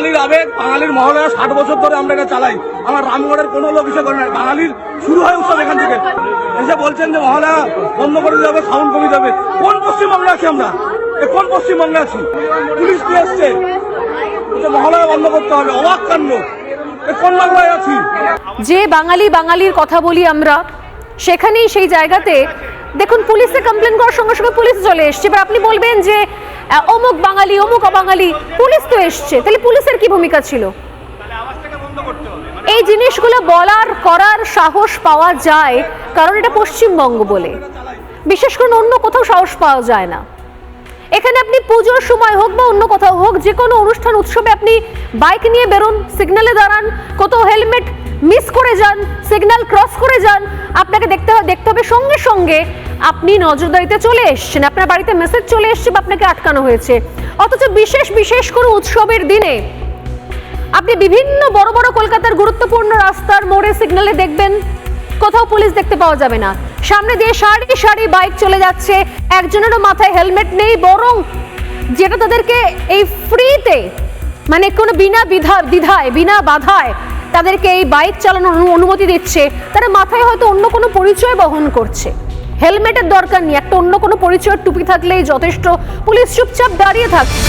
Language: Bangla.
বাঙালির আবেগ, বাঙালির মহলে ষাট বছর ধরে আমরা এটা চালাই। আমার রামগড়ের কোনো লোক এসে করে না বাঙালির শুরু হয় উৎসব এখান থেকে। এসে বলছেন যে মহলা বন্ধ করে দিতে হবে সাউন্ড কমিয়ে দেবে কোন পশ্চিমবঙ্গে আছি আমরা? কোন পশ্চিমবঙ্গে আছি? পুলিশ এসছে? বলছে মহলায় বন্ধ করতে হবে। অবাক কাণ্ড। কোন বাংলায় আছি? যে বাঙালি বাঙালির কথা বলি আমরা, সেখানেই সেই জায়গাতে, দেখুন, পুলিশে কমপ্লেন করার সঙ্গে সঙ্গে পুলিশ চলে এসছে। এবার আপনি বলবেন যে অমুক বাঙালি, অমুক অবাঙালি, পুলিশ তো এসছে। তাহলে পুলিশের কি ভূমিকা ছিল? এই জিনিসগুলো বলার, করার সাহস পাওয়া যায়, কারণ এটা পশ্চিমবঙ্গ বলে। বিশেষ করে অন্য কোথাও সাহস পাওয়া যায় না। এখানে আপনি পুজোর সময় হোক বা অন্য কোথাও হোক, যে কোনো অনুষ্ঠান, উৎসবে আপনি বাইক নিয়ে বেরোন সিগন্যালে দাঁড়ান, কোথাও হেলমেট মিস করে যান সিগন্যাল ক্রস করে যান, আপনাকে দেখতে দেখতে হবে সঙ্গে সঙ্গে আপনি নজরদারিতে চলে এসছেন, আপনার বাড়িতে মেসেজ চলে এসছে বা আপনাকে আটকানো হয়েছে। অথচ বিশেষ বিশেষ করে উৎসবের দিনে আপনি বিভিন্ন বড় বড় কলকাতার গুরুত্বপূর্ণ রাস্তার মোড়ে সিগন্যালে দেখবেন, কোথাও পুলিশ দেখতে পাওয়া যাবে না। সামনে দিয়ে সারি সারি বাইক চলে যাচ্ছে, একজনেরও মাথায় হেলমেট নেই, বরং যেটা তাদেরকে এই ফ্রিতে মানে কোনো বিনা বিধা, দ্বিধায়, বিনা বাধায় তাদেরকে এই বাইক চালানোর অনু- অনুমতি দিচ্ছে, তারা মাথায় হয়তো অন্য কোনো পরিচয় বহন করছে। হেলমেটের দরকার নেই। একটা অন্য কোনো পরিচয়ের টুপি থাকলেই যথেষ্ট। পুলিশ চুপচাপ দাঁড়িয়ে থাকছে